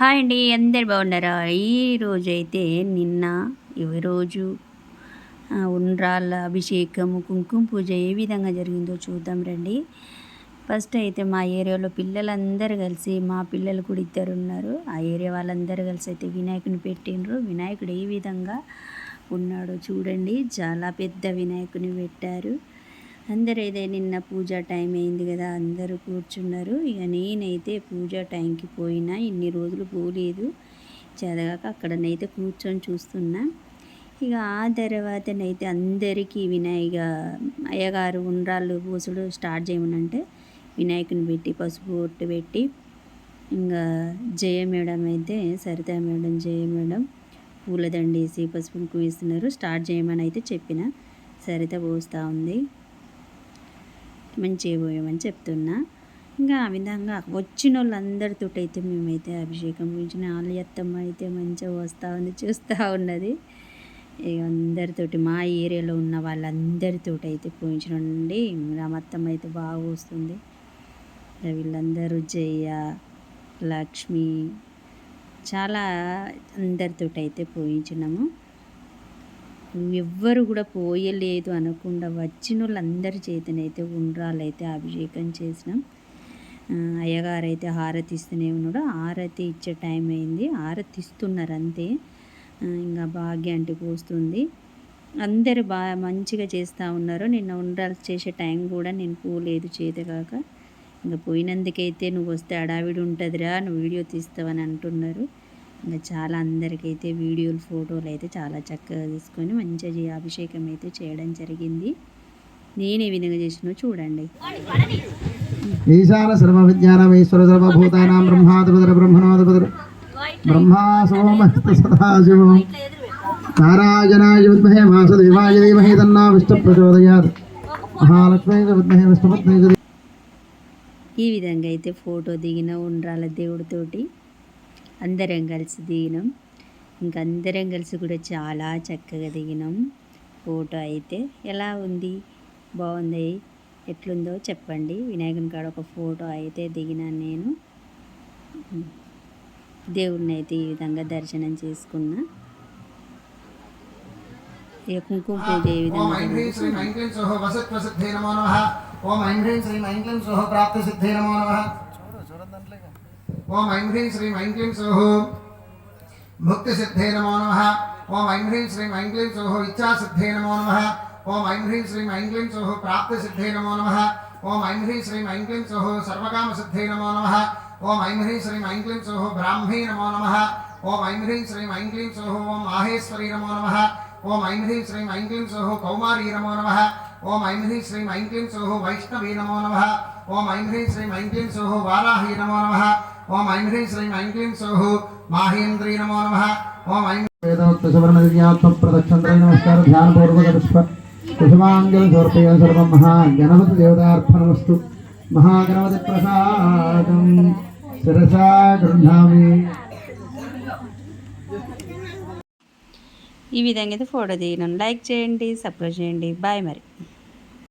Hi అండి అందరు బాగున్నారా? ఈరోజు అయితే నిన్న ఈరోజు ఉండ్రాళ్ళ అభిషేకము కుంకుమ పూజ ఏ విధంగా జరిగిందో చూద్దాం రండి. ఫస్ట్ అయితే మా ఏరియాలో పిల్లలందరూ కలిసి మా పిల్లలు కూడా ఇద్దరు ఉన్నారు. ఆ ఏరియా వాళ్ళందరూ కలిసి అయితే వినాయకుని పెట్టిండ్రు. వినాయకుడు ఏ విధంగా ఉన్నాడో చూడండి. చాలా పెద్ద వినాయకుని పెట్టారు. అందరూ అయితే నిన్న పూజ టైం అయింది కదా అందరూ కూర్చున్నారు. ఇక నేనైతే పూజ టైంకి పోయినా ఇన్ని రోజులు పోలేదు. చదవక అక్కడనైతే కూర్చొని చూస్తున్నా. ఇక ఆ తర్వాతనైతే అందరికీ వినాయక అయ్యగారు ఉండ్రాళ్ళు పూసుడు స్టార్ట్ చేయమనంటే వినాయకుని పెట్టి పసుపు ఒట్టు పెట్టి ఇంకా జయ మేడం అయితే సరితా మేడం జయ మేడం పూలదండేసి పసుపు కుంకుమ వేస్తున్నారు స్టార్ట్ చేయమని అయితే చెప్పిన. సరిత పోస్తూ ఉంది. మంచిగా పోయామని చెప్తున్నా. ఇంకా ఆ విధంగా వచ్చిన వాళ్ళందరితోటి అయితే మేమైతే అభిషేకం గురించిన ఆలయత్తమ్మ అయితే మంచిగా వస్తూ ఉంది చూస్తూ ఉన్నది. అందరితోటి మా ఏరియాలో ఉన్న వాళ్ళందరితోటి అయితే పోయించండి రామత్తమ్మ అయితే బాగా వస్తుంది. వీళ్ళందరూ జయ లక్ష్మి చాలా అందరితోటి అయితే పోయించినాము. ఎవ్వరు కూడా పోయలేదు అనకుండా వచ్చిన వాళ్ళందరి చేతనైతే ఉండ్రాలైతే అభిషేకం చేసినాం. అయ్యగారు అయితే హారతి ఇస్తూనే ఉన్నాడు. హారతి ఇచ్చే టైం అయింది. హారతి ఇస్తున్నారు అంతే ఇంకా భాగ్య అంటే పోస్తుంది అందరు బాగా మంచిగా చేస్తూ ఉన్నారు. నిన్న ఉండ్రాలు చేసే టైం కూడా నేను పోలేదు చేతగాక. ఇంకా పోయినందుకైతే నువ్వు వస్తే అడావిడి ఉంటుందిరా నువ్వు వీడియో తీస్తావని అంటున్నారు. ఇంకా చాలా అందరికైతే వీడియోలు ఫోటోలు అయితే చాలా చక్కగా తీసుకొని మంచిగా అభిషేకం అయితే చేయడం జరిగింది నేను ఏ విధంగా చేసినో చూడండి ఈశాన సర్వ విజ్ఞానమీశ్వర సర్వభూతానాం బ్రహ్మాధిపతిర బ్రహ్మణోధిపతిర బ్రహ్మా సోమస్త సదాశివం నారాయణాయ విద్మహే వాసుదేవాయ ధీమహి తన్నా విష్ణు ప్రచోదయాత్ మహాలక్ష్మీ విద్మహే విష్ణుపత్ని ఈ విధంగా అయితే ఫోటో దిగిన ఉండ్రాల దేవుడితోటి అందరం కలిసి దిగినాం. ఇంకా అందరం కలిసి కూడా చాలా చక్కగా దిగినాం. ఫోటో అయితే ఎలా ఉంది? బాగుంది? ఎట్లుందో చెప్పండి. వినాయకుని కాడ ఒక ఫోటో అయితే దిగినాను నేను. దేవుడిని అయితే ఈ విధంగా దర్శనం చేసుకున్నా. కుంకుమ పూజ ఏ ఓం విధంగా ఐం హ్రీం శ్రీం ఐం క్లీం ఓం ఐం హ్రీం శ్రీం ఐం క్లీం సోహ ప్రాప్తి సిద్ధే నమో నమః. ఓం ఐం హ్రీం శ్రీం ఐం క్లీం సోహ ముక్తి సిద్ధే నమో నమః ఓం ఐం హ్రీం శ్రీం ఐం క్లీం సోహ ఇచ్ఛా సిద్ధే నమో నమః ఓం ఐం హ్రీం శ్రీం ఐం క్లీం సోహ ప్రాప్తి సిద్ధే నమో నమః ఓం ఐం హ్రీం శ్రీం ఐం క్లీం సోహ సర్వకామ సిద్ధే నమో నమః ఓం ఐం హ్రీం శ్రీం ఐం క్లీం సోహ బ్రాహ్మీ నమో నమః ఓం ఐం హ్రీం శ్రీం ఐం క్లీం సోహ ఓం మాహేశ్వరీ నమో నమః ఓం ఐం హ్రీం శ్రీం ఐం క్లీం సోహ కౌమారీ నమో నమః ఓం ఐం హ్రీం శ్రీం ఐం క్లీం సోహ వైష్ణవీ నమో నమః ఓం ఐం హ్రీం శ్రీం ఐం క్లీం ఓం ఐం హ్రీం శ్రీం ఐం క్లీం సోహ మాహేంద్రీ నమో నమః. ఓం ఐం వేదోక్త సువర్ణ దివ్యాత్మ ప్రదక్షిణ నమస్కార ధ్యాన పూర్వక పుష్ప కుసుమాంజలి సమర్పయ సర్వం మహా గణపతి దేవతార్పణమస్తు. మహాగణపతి ప్రసాదం. శిరసా గృహామి ఈ విధంగా అయితే ఫోటో దిగినాను లైక్ చేయండి సబ్స్క్రైబ్ చేయండి. బాయ్ మరి.